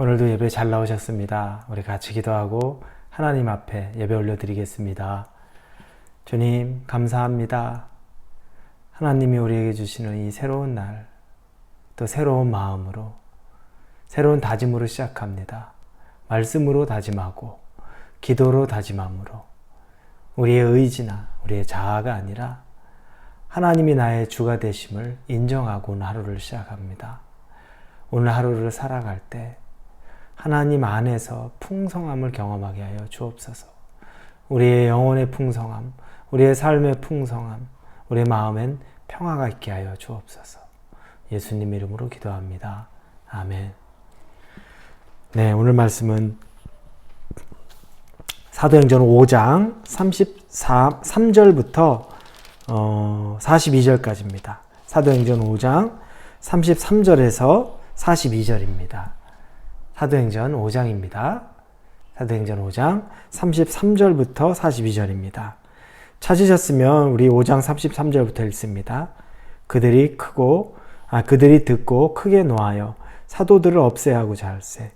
오늘도 예배 잘 나오셨습니다. 우리 같이 기도하고 하나님 앞에 예배 올려드리겠습니다. 주님, 감사합니다. 하나님이 우리에게 주시는 이 새로운 날, 또 새로운 마음으로, 새로운 다짐으로 시작합니다. 말씀으로 다짐하고, 기도로 다짐함으로, 우리의 의지나 우리의 자아가 아니라 하나님이 나의 주가 되심을 인정하고 오늘 하루를 시작합니다. 오늘 하루를 살아갈 때 하나님 안에서 풍성함을 경험하게 하여 주옵소서. 우리의 영혼의 풍성함, 우리의 삶의 풍성함, 우리의 마음엔 평화가 있게 하여 주옵소서. 예수님 이름으로 기도합니다. 아멘. 네, 오늘 말씀은 사도행전 5장 34, 3절부터 어, 42절까지입니다. 사도행전 5장 33절에서 42절입니다. 사도행전 5장입니다. 사도행전 5장 33절부터 42절입니다. 찾으셨으면 우리 5장 33절부터 읽습니다. 그들이 크고 아 그들이 듣고 크게 노하여 사도들을 없애야 하고자 할세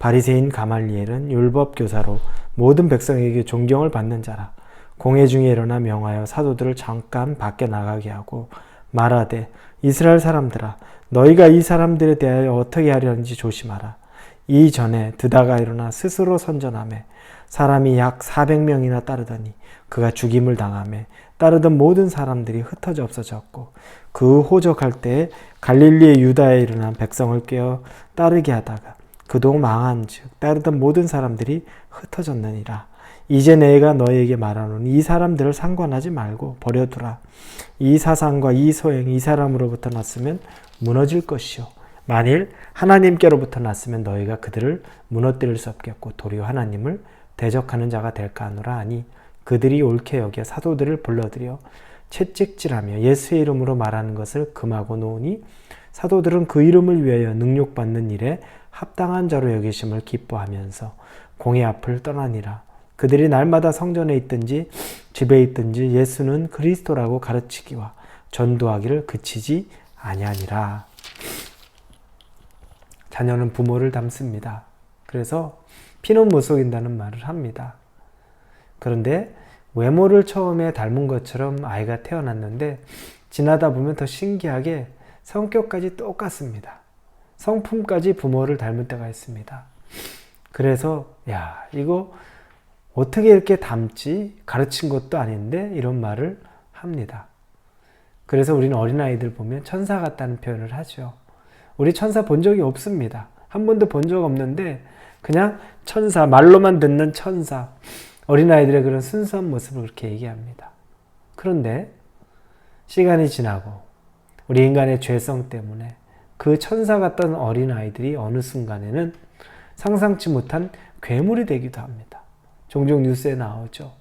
바리새인 가말리엘은 율법 교사로 모든 백성에게 존경을 받는 자라 공회 중에 일어나 명하여 사도들을 잠깐 밖에 나가게 하고 말하되 이스라엘 사람들아 너희가 이 사람들에 대하여 어떻게 하려는지 조심하라 이전에 드다가 일어나 스스로 선전함에 사람이 약 400명이나 따르더니 그가 죽임을 당함에 따르던 모든 사람들이 흩어져 없어졌고 그 호적할 때에 갈릴리의 유다에 일어난 백성을 깨어 따르게 하다가 그동 망한 즉 따르던 모든 사람들이 흩어졌느니라. 이제 내가 너에게 말하노니 이 사람들을 상관하지 말고 버려두라. 이 사상과 이 소행 이 사람으로부터 났으면 무너질 것이요 만일 하나님께로부터 났으면 너희가 그들을 무너뜨릴 수 없겠고 도리어 하나님을 대적하는 자가 될까 하노라 하니 그들이 옳게 여겨 사도들을 불러들여 채찍질하며 예수의 이름으로 말하는 것을 금하고 놓으니 사도들은 그 이름을 위하여 능욕받는 일에 합당한 자로 여기심을 기뻐하면서 공의 앞을 떠나니라 그들이 날마다 성전에 있든지 집에 있든지 예수는 그리스도라고 가르치기와 전도하기를 그치지 아니하니라. 자녀는 부모를 닮습니다. 그래서 피는 못 속인다는 말을 합니다. 그런데 외모를 처음에 닮은 것처럼 아이가 태어났는데 지나다 보면 더 신기하게 성격까지 똑같습니다. 성품까지 부모를 닮을 때가 있습니다. 그래서 야 이거 어떻게 이렇게 닮지 가르친 것도 아닌데 이런 말을 합니다. 그래서 우리는 어린아이들 보면 천사 같다는 표현을 하죠. 우리 천사 본 적이 없습니다. 한 번도 본 적 없는데 그냥 천사, 말로만 듣는 천사. 어린아이들의 그런 순수한 모습을 그렇게 얘기합니다. 그런데 시간이 지나고 우리 인간의 죄성 때문에 그 천사 같던 어린아이들이 어느 순간에는 상상치 못한 괴물이 되기도 합니다. 종종 뉴스에 나오죠.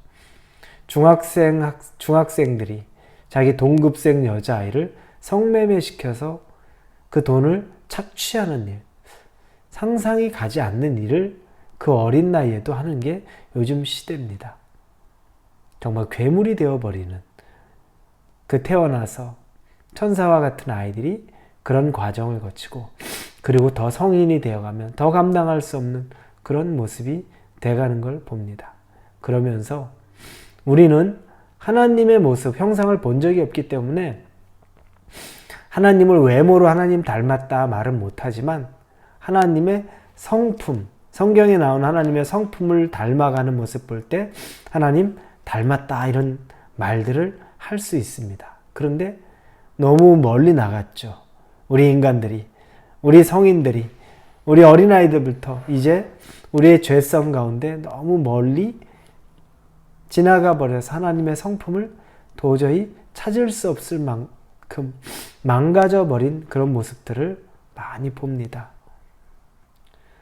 중학생, 중학생들이 자기 동급생 여자아이를 성매매시켜서 그 돈을 착취하는 일, 상상이 가지 않는 일을 그 어린 나이에도 하는 게 요즘 시대입니다. 정말 괴물이 되어버리는 그 태어나서 천사와 같은 아이들이 그런 과정을 거치고 그리고 더 성인이 되어가면 더 감당할 수 없는 그런 모습이 돼가는 걸 봅니다. 그러면서 우리는 하나님의 모습, 형상을 본 적이 없기 때문에 하나님을 외모로 하나님 닮았다 말은 못하지만 하나님의 성품, 성경에 나온 하나님의 성품을 닮아가는 모습 볼 때 하나님 닮았다 이런 말들을 할 수 있습니다. 그런데 너무 멀리 나갔죠. 우리 인간들이, 우리 성인들이, 우리 어린아이들부터 이제 우리의 죄성 가운데 너무 멀리 지나가 버려서 하나님의 성품을 도저히 찾을 수 없을 만큼 망가져 버린 그런 모습들을 많이 봅니다.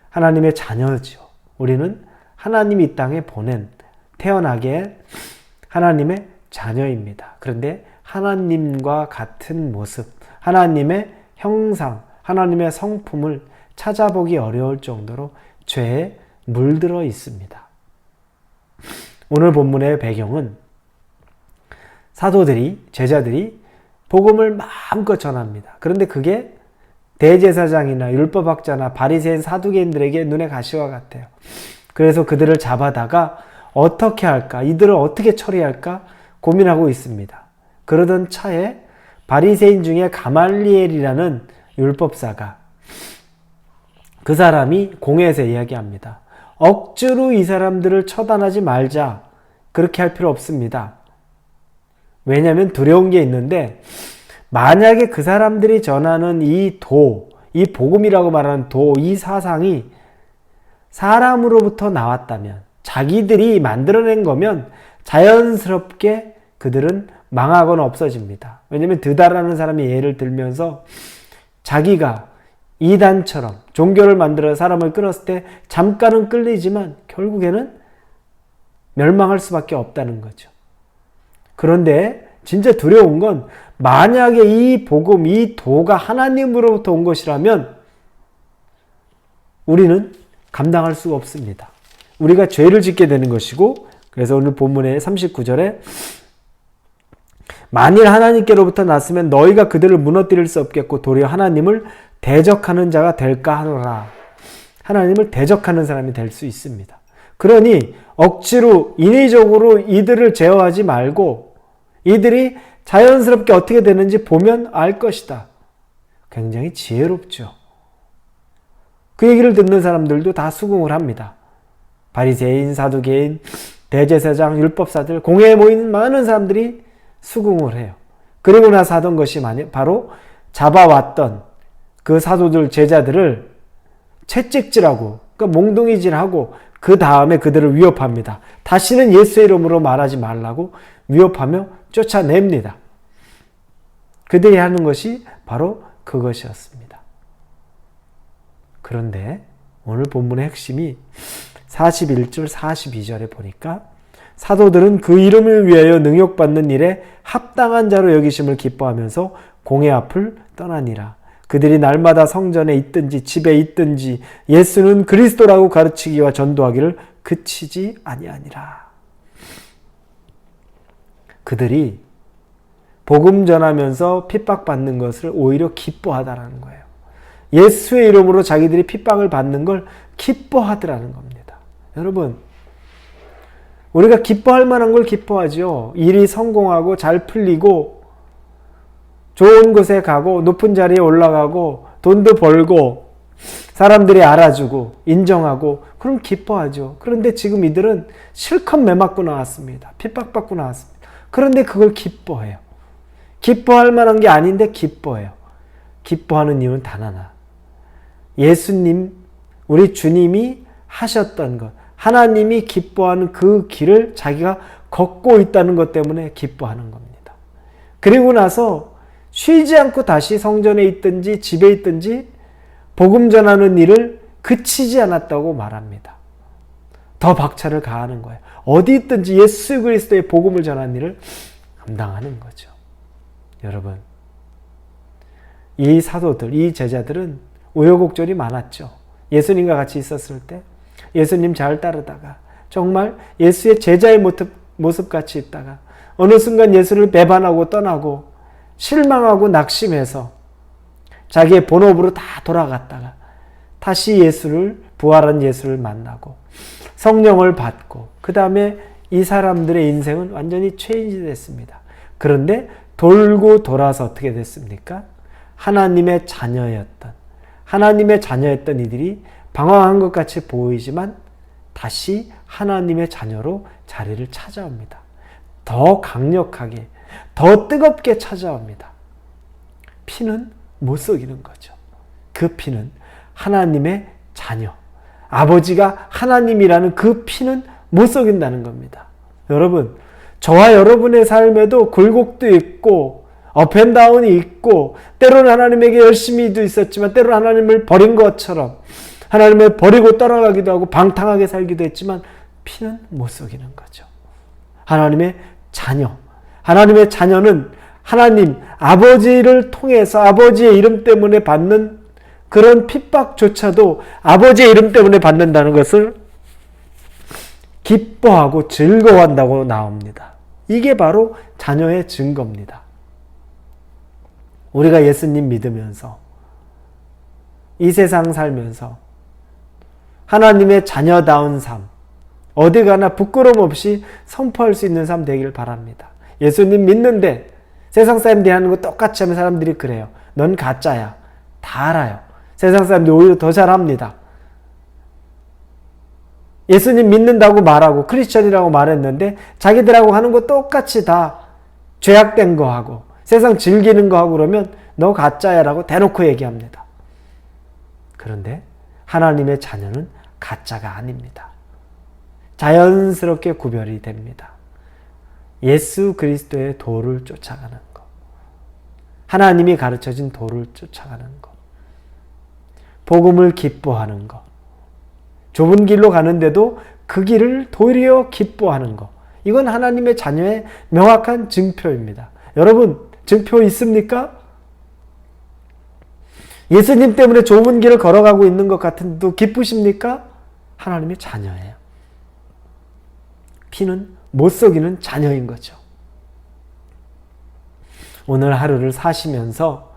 하나님의 자녀죠. 우리는 하나님이 이 땅에 보낸 태어나게 하나님의 자녀입니다. 그런데 하나님과 같은 모습, 하나님의 형상, 하나님의 성품을 찾아보기 어려울 정도로 죄에 물들어 있습니다. 오늘 본문의 배경은 사도들이, 제자들이 복음을 마음껏 전합니다. 그런데 그게 대제사장이나 율법학자나 바리새인 사두개인들에게 눈에 가시와 같아요. 그래서 그들을 잡아다가 어떻게 할까? 이들을 어떻게 처리할까? 고민하고 있습니다. 그러던 차에 바리새인 중에 가말리엘이라는 율법사가 그 사람이 공회에서 이야기합니다. 억지로 이 사람들을 처단하지 말자. 그렇게 할 필요 없습니다. 왜냐하면 두려운 게 있는데 만약에 그 사람들이 전하는 이 도, 이 복음이라고 말하는 도, 이 사상이 사람으로부터 나왔다면 자기들이 만들어낸 거면 자연스럽게 그들은 망하거나 없어집니다. 왜냐하면 드다라는 사람이 예를 들면서 자기가 이단처럼 종교를 만들어 사람을 끌었을 때 잠깐은 끌리지만 결국에는 멸망할 수밖에 없다는 거죠. 그런데 진짜 두려운 건 만약에 이 복음, 이 도가 하나님으로부터 온 것이라면 우리는 감당할 수가 없습니다. 우리가 죄를 짓게 되는 것이고 그래서 오늘 본문의 39절에 만일 하나님께로부터 났으면 너희가 그들을 무너뜨릴 수 없겠고 도리어 하나님을 대적하는 자가 될까 하노라. 하나님을 대적하는 사람이 될 수 있습니다. 그러니 억지로 인위적으로 이들을 제어하지 말고 이들이 자연스럽게 어떻게 되는지 보면 알 것이다. 굉장히 지혜롭죠. 그 얘기를 듣는 사람들도 다 수긍을 합니다. 바리새인, 사두개인, 대제사장, 율법사들, 공회에 모인 많은 사람들이 수긍을 해요. 그리고 나서 하던 것이 바로 잡아왔던 그 사도들 제자들을 채찍질하고 그러니까 몽둥이질하고 그 다음에 그들을 위협합니다. 다시는 예수의 이름으로 말하지 말라고 위협하며 쫓아냅니다. 그들이 하는 것이 바로 그것이었습니다. 그런데 오늘 본문의 핵심이 41절 42절에 보니까 사도들은 그 이름을 위하여 능욕받는 일에 합당한 자로 여기심을 기뻐하면서 공회 앞을 떠나니라. 그들이 날마다 성전에 있든지 집에 있든지 예수는 그리스도라고 가르치기와 전도하기를 그치지 아니하니라. 그들이 복음 전하면서 핍박받는 것을 오히려 기뻐하다라는 거예요. 예수의 이름으로 자기들이 핍박을 받는 걸 기뻐하더라는 겁니다. 여러분, 우리가 기뻐할 만한 걸 기뻐하죠. 일이 성공하고 잘 풀리고 좋은 곳에 가고 높은 자리에 올라가고 돈도 벌고 사람들이 알아주고 인정하고 그럼 기뻐하죠. 그런데 지금 이들은 실컷 매맞고 나왔습니다. 핍박받고 나왔습니다. 그런데 그걸 기뻐해요. 기뻐할 만한 게 아닌데 기뻐해요. 기뻐하는 이유는 단 하나. 예수님, 우리 주님이 하셨던 것, 하나님이 기뻐하는 그 길을 자기가 걷고 있다는 것 때문에 기뻐하는 겁니다. 그리고 나서 쉬지 않고 다시 성전에 있든지 집에 있든지 복음 전하는 일을 그치지 않았다고 말합니다. 더 박차를 가하는 거예요. 어디 있든지 예수 그리스도의 복음을 전하는 일을 감당하는 거죠. 여러분, 이 사도들, 이 제자들은 우여곡절이 많았죠. 예수님과 같이 있었을 때 예수님 잘 따르다가 정말 예수의 제자의 모습, 모습 같이 있다가 어느 순간 예수를 배반하고 떠나고 실망하고 낙심해서 자기의 본업으로 다 돌아갔다가 다시 예수를 부활한 예수를 만나고 성령을 받고 그 다음에 이 사람들의 인생은 완전히 체인지 됐습니다. 그런데 돌고 돌아서 어떻게 됐습니까? 하나님의 자녀였던 하나님의 자녀였던 이들이 방황한 것 같이 보이지만 다시 하나님의 자녀로 자리를 찾아옵니다. 더 강력하게, 더 뜨겁게 찾아옵니다. 피는 못 속이는 거죠. 그 피는 하나님의 자녀. 아버지가 하나님이라는 그 피는 못 속인다는 겁니다. 여러분, 저와 여러분의 삶에도 굴곡도 있고 업앤다운이 있고 때로는 하나님에게 열심히도 있었지만 때로는 하나님을 버린 것처럼 하나님을 버리고 떠나가기도 하고 방탕하게 살기도 했지만 피는 못 속이는 거죠. 하나님의 자녀. 하나님의 자녀는 하나님 아버지를 통해서 아버지의 이름 때문에 받는 그런 핍박조차도 아버지의 이름 때문에 받는다는 것을 기뻐하고 즐거워한다고 나옵니다. 이게 바로 자녀의 증거입니다. 우리가 예수님 믿으면서 이 세상 살면서 하나님의 자녀다운 삶, 어디 가나 부끄럼 없이 선포할 수 있는 삶 되기를 바랍니다. 예수님 믿는데 세상 사람들이 하는 거 똑같이 하면 사람들이 그래요. 넌 가짜야. 다 알아요. 세상 사람들이 오히려 더 잘합니다. 예수님 믿는다고 말하고 크리스천이라고 말했는데 자기들하고 하는 거 똑같이 다 죄악된 거 하고 세상 즐기는 거 하고 그러면 너 가짜야라고 대놓고 얘기합니다. 그런데 하나님의 자녀는 가짜가 아닙니다. 자연스럽게 구별이 됩니다. 예수 그리스도의 도를 쫓아가는 것. 하나님이 가르쳐 준 도를 쫓아가는 것. 복음을 기뻐하는 것. 좁은 길로 가는데도 그 길을 도리어 기뻐하는 것. 이건 하나님의 자녀의 명확한 증표입니다. 여러분, 증표 있습니까? 예수님 때문에 좁은 길을 걸어가고 있는 것 같은데도 기쁘십니까? 하나님의 자녀예요. 피는 못 속이는 자녀인 거죠. 오늘 하루를 사시면서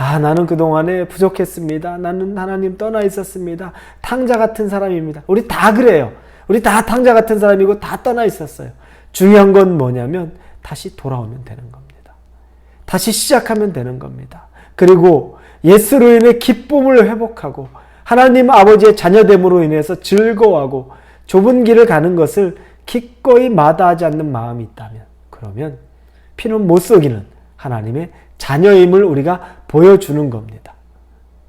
아, 나는 그동안에 부족했습니다. 나는 하나님 떠나 있었습니다. 탕자 같은 사람입니다. 우리 다 그래요. 우리 다 탕자 같은 사람이고 다 떠나 있었어요. 중요한 건 뭐냐면 다시 돌아오면 되는 겁니다. 다시 시작하면 되는 겁니다. 그리고 예수로 인해 기쁨을 회복하고 하나님 아버지의 자녀됨으로 인해서 즐거워하고 좁은 길을 가는 것을 기꺼이 마다하지 않는 마음이 있다면 그러면 피는 못 속이는 하나님의 자녀임을 우리가 보여주는 겁니다.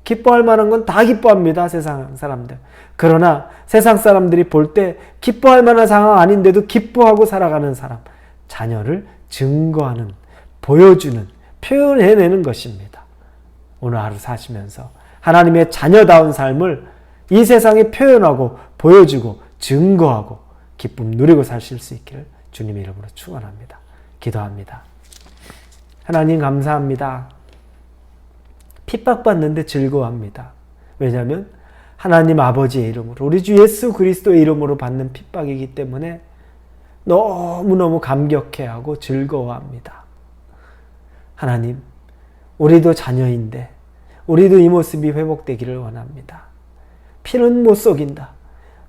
기뻐할 만한 건 다 기뻐합니다. 세상 사람들. 그러나 세상 사람들이 볼 때 기뻐할 만한 상황 아닌데도 기뻐하고 살아가는 사람. 자녀를 증거하는, 보여주는, 표현해내는 것입니다. 오늘 하루 사시면서 하나님의 자녀다운 삶을 이 세상에 표현하고 보여주고 증거하고 기쁨 누리고 사실 수 있기를 주님의 이름으로 축원합니다. 기도합니다. 하나님 감사합니다. 핍박받는데 즐거워합니다. 왜냐하면 하나님 아버지의 이름으로 우리 주 예수 그리스도의 이름으로 받는 핍박이기 때문에 너무너무 감격해하고 즐거워합니다. 하나님, 우리도 자녀인데 우리도 이 모습이 회복되기를 원합니다. 피는 못 속인다.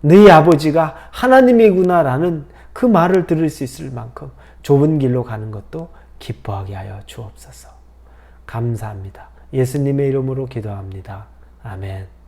너희 아버지가 하나님이구나라는 그 말을 들을 수 있을 만큼 좁은 길로 가는 것도 기뻐하게 하여 주옵소서. 감사합니다. 예수님의 이름으로 기도합니다. 아멘.